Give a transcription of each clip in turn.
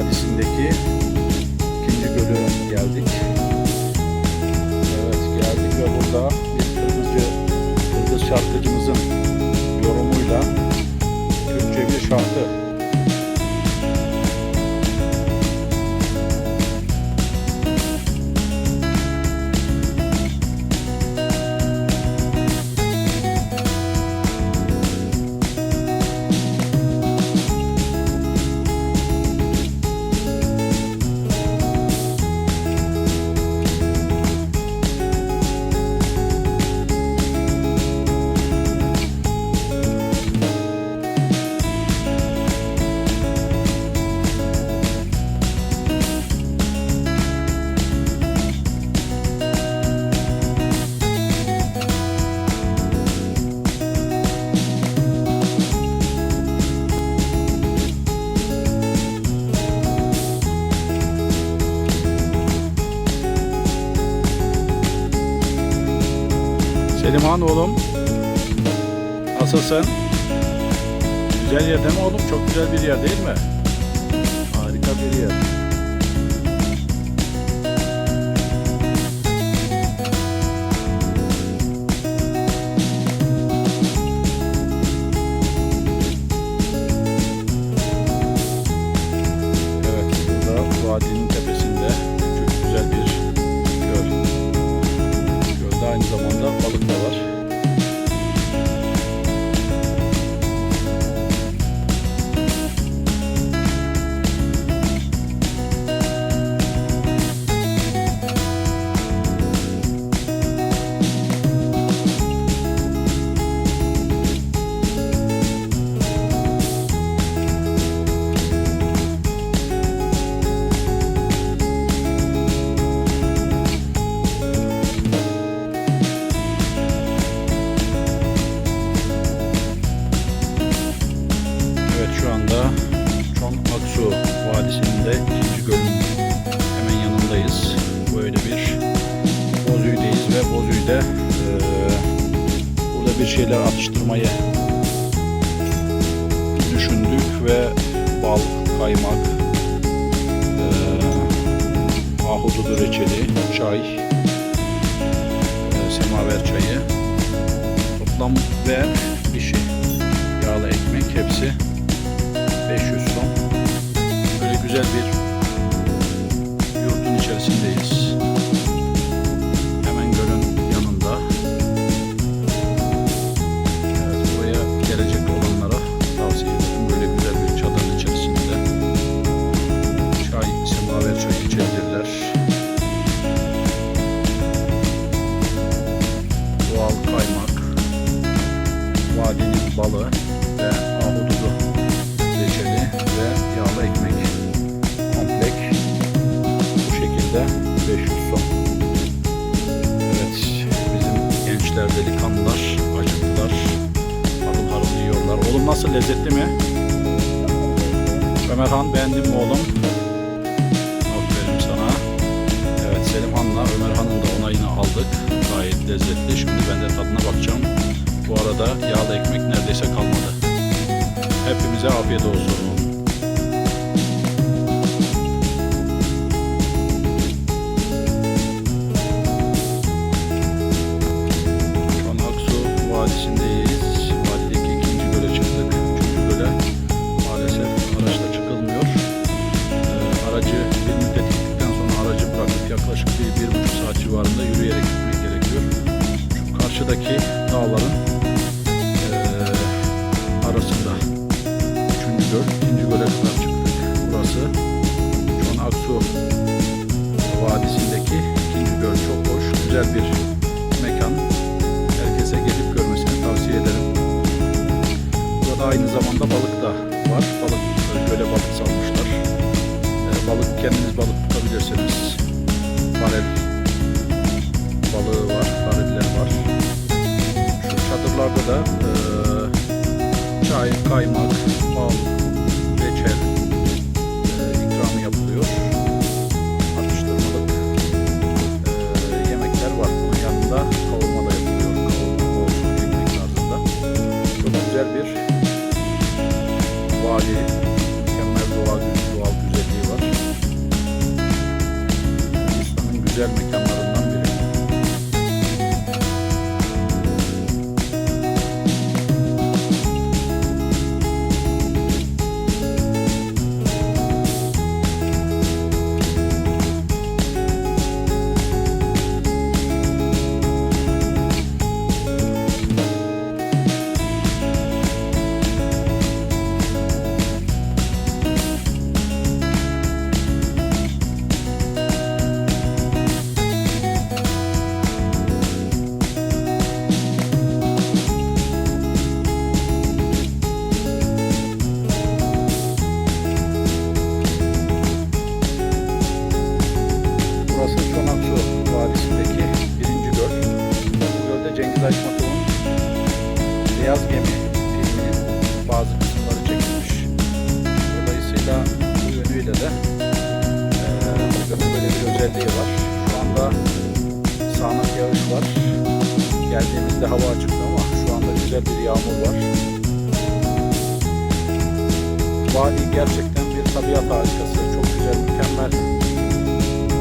Vadisi'ndeki ikinci gölü geldik. Evet geldik ve burada bir Kırgızcı, Kırgız şarkıcımızın yorumuyla Türkçe bir şarkı Selimhan oğlum. Nasılsın? Güzel yer değil mi oğlum? Çok güzel bir yer değil mi? Harika bir yer. Bozüy'de eee, burada bir şeyler atıştırmayı düşündük ve bal, kaymak, eee ahududu reçeli, çay, eee, semaver çayı toplam ve bir şey yağlı ekmek hepsi 500 son. Böyle güzel bir yurtun içerisindeyiz. Vadinin balı ve ahududu reçeli ve yağlı ekmek komplek bu şekilde 500 son. Evet bizim gençler delikanlılar acıktılar. Harıl harıl yiyorlar. Oğlum nasıl lezzetli mi? Ömerhan beğendin mi oğlum? Aferin sana. Evet Selimhan'la Ömerhan'ın da onayını aldık. Gayet lezzetli. Şimdi ben de tadına bakacağım. Bu arada yağlı ekmek neredeyse kalmadı. Hepimize afiyet olsun. Vadisi'ndeyiz. Vadideki ikinci göle çıktık. Üçüncü göle maalesef araçla çıkılmıyor. Ee, aracı bir müddet gittikten sonra aracı bırakıp yaklaşık bir, bir buçuk saat civarında yürüyerek gitmek gerekiyor. Şu karşıdaki dağların 4. İkinci göle kadar çıktık. Burası şu an Aksu Vadisi'ndeki ikinci göl çok hoş. Güzel bir mekan. Herkese gelip görmesini tavsiye ederim. Burada aynı zamanda balık da var. Balık böyle balık salmışlar. Ee, balık kendiniz balık tutabilirsiniz. Farel balığı var, fareller var. Şu çadırlarda da e, çay, kaymak, bal, benzer bir vali mükemmel doğal, doğal güzelliği var. Hindistan'ın güzel mekan Cengiz Aytmatov'un Beyaz Gemi filminin bazı kısımları çekilmiş. Dolayısıyla bu yönüyle de gölün böyle bir özelliği var. Şu anda sağanak yağış var. Geldiğimizde hava açıktı ama şu anda güzel bir yağmur var. Vadi gerçekten bir tabiat harikası. Çok güzel, mükemmel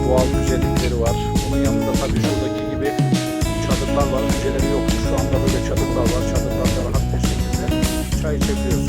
doğal güzellikleri var. Bunun yanında tabii şuradaki çadırlar var. Önceleri yoktu. Şu anda böyle çadırlar var. Çadırlarda rahat bir şekilde çay içebiliyorsunuz,